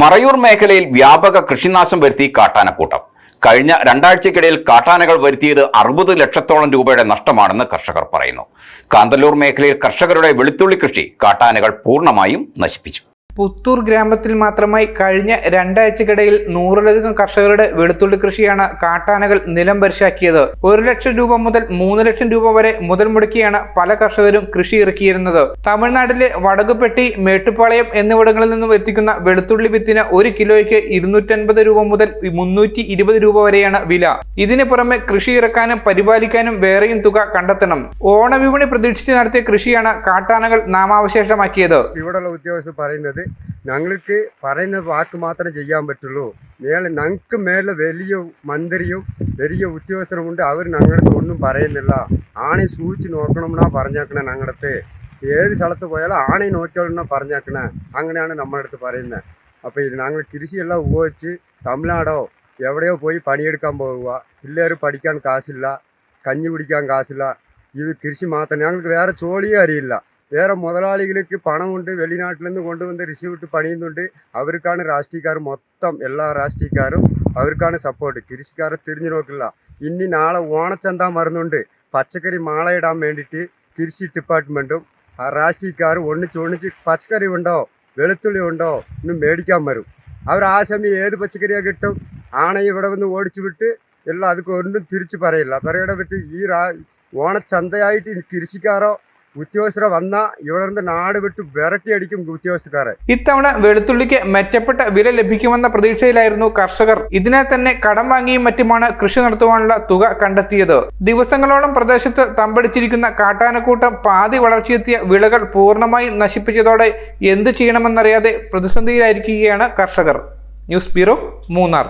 മറയൂർ മേഖലയിൽ വ്യാപക കൃഷിനാശം വരുത്തി കാട്ടാനക്കൂട്ടം. കഴിഞ്ഞ രണ്ടാഴ്ചക്കിടയിൽ കാട്ടാനകൾ വരുത്തിയത് അറുപത് ലക്ഷത്തോളം രൂപയുടെ നഷ്ടമാണെന്ന് കർഷകർ പറയുന്നു. കാന്തല്ലൂർ മേഖലയിൽ കർഷകരുടെ വെളുത്തുള്ളി കൃഷി കാട്ടാനകൾ പൂർണമായും നശിപ്പിച്ചു. പുത്തൂർ ഗ്രാമത്തിൽ മാത്രമായി കഴിഞ്ഞ രണ്ടാഴ്ചക്കിടയിൽ നൂറിലധികം കർഷകരുടെ വെളുത്തുള്ളി കൃഷിയാണ് കാട്ടാനകൾ നിലം പരിശാക്കിയത്. ഒരു ലക്ഷം രൂപ മുതൽ മൂന്ന് ലക്ഷം രൂപ വരെ മുതൽ മുടക്കിയാണ് പല കർഷകരും കൃഷി ഇറക്കിയിരുന്നത്. തമിഴ്നാട്ടിലെ വടകുപെട്ടി മേട്ടുപ്പാളയം എന്നിവിടങ്ങളിൽ നിന്നും എത്തിക്കുന്ന വെളുത്തുള്ളി വിത്തിന് ഒരു കിലോയ്ക്ക് ഇരുന്നൂറ്റൻപത് രൂപ മുതൽ മുന്നൂറ്റി ഇരുപത് രൂപ വരെയാണ് വില. ഇതിന് പുറമെ കൃഷി ഇറക്കാനും പരിപാലിക്കാനും വേറെയും തുക കണ്ടെത്തണം. ഓണവിപണി പ്രതീക്ഷിച്ച് നടത്തിയ കൃഷിയാണ് കാട്ടാനകൾ നാമാവശേഷമാക്കിയത്. ഇവിടെയുള്ള ഉദ്യോഗസ്ഥർ പറയുന്നത് ഞങ്ങൾക്ക് പറയുന്ന വാക്ക് മാത്രമേ ചെയ്യാൻ പറ്റുള്ളൂ മേലെ ഞങ്ങൾക്ക് മേലെ വലിയ മന്ത്രിയും വലിയ ഉദ്യോഗസ്ഥരുമുണ്ട് അവർ ഞങ്ങളടുത്ത് ഒന്നും പറയുന്നില്ല ആണെ സൂക്ഷിച്ച് നോക്കണമെന്നാ പറഞ്ഞേക്കണേ ഞങ്ങളടുത്ത് ഏത് സ്ഥലത്ത് പോയാലും ആണെ നോക്കിയോളെന്നാ പറഞ്ഞേക്കണേ അങ്ങനെയാണ് നമ്മുടെ അടുത്ത് പറയുന്നത് അപ്പോൾ ഇത് ഞങ്ങൾ കൃഷിയെല്ലാം ഉപയോഗിച്ച് തമിഴ്നാടോ എവിടെയോ പോയി പണിയെടുക്കാൻ പോകുക പിള്ളേർ പഠിക്കാൻ കാശില്ല കഞ്ഞി കുടിക്കാൻ കാശില്ല ഇത് കൃഷി മാത്രം ഞങ്ങൾക്ക് വേറെ ജോലിയേ അറിയില്ല വേറെ മുതലാളികൾക്ക് പണമുണ്ട് വെളിനാട്ടിൽ നിന്ന് കൊണ്ടുവന്ന് റിസീവിട്ട് പണിയുന്നുണ്ട്. അവർക്കാണ് രാഷ്ട്രീയക്കാർ മൊത്തം എല്ലാ രാഷ്ട്രീയക്കാരും അവർക്കാണ് സപ്പോർട്ട് കൃഷിക്കാരെ തിരിഞ്ഞു നോക്കില്ല ഇനി നാളെ ഓണച്ചന്ത മറന്നുണ്ട് പച്ചക്കറി മാളയിടാൻ വേണ്ടിയിട്ട് കൃഷി ഡിപ്പാർട്ട്മെന്റും ആ രാഷ്ട്രീയക്കാർ ഒന്നിച്ച് ഒന്നിച്ച് പച്ചക്കറി ഉണ്ടോ വെളുത്തുള്ളി ഉണ്ടോ ഇന്ന് മേടിക്കാൻ വരും. അവർ ആ സമയം ഏത് പച്ചക്കറിയാണ് കിട്ടും? ആണെ ഇവിടെ വന്ന് ഓടിച്ചു വിട്ട് എല്ലാം അതൊക്കെ ഒന്നും തിരിച്ചു പറയില്ല. പറയുടെ പറ്റി ഈ ഓണച്ചന്തയായിട്ട് കൃഷിക്കാരോ ഉദ്യോഗസ്ഥരെ വന്ന ഇവിടെ നിന്ന് നാട് വിട്ട് വിരട്ടി അടിക്കും ഉദ്യോഗസ്ഥക്കാരെ. ഇത്തവണ വെളുത്തുള്ളിക്ക് മെച്ചപ്പെട്ട വില ലഭിക്കുമെന്ന പ്രതീക്ഷയിലായിരുന്നു കർഷകർ. ഇതിനെ തന്നെ കടം വാങ്ങിയും മറ്റുമാണ് കൃഷി നടത്തുവാനുള്ള തുക കണ്ടെത്തിയത്. ദിവസങ്ങളോളം പ്രദേശത്ത് തമ്പടിച്ചിരിക്കുന്ന കാട്ടാനക്കൂട്ടം പാതി വളർച്ചയെത്തിയ വിളകൾ പൂർണമായി നശിപ്പിച്ചതോടെ എന്തു ചെയ്യണമെന്നറിയാതെ പ്രതിസന്ധിയിലായിരിക്കുകയാണ് കർഷകർ. News bureau Munnar.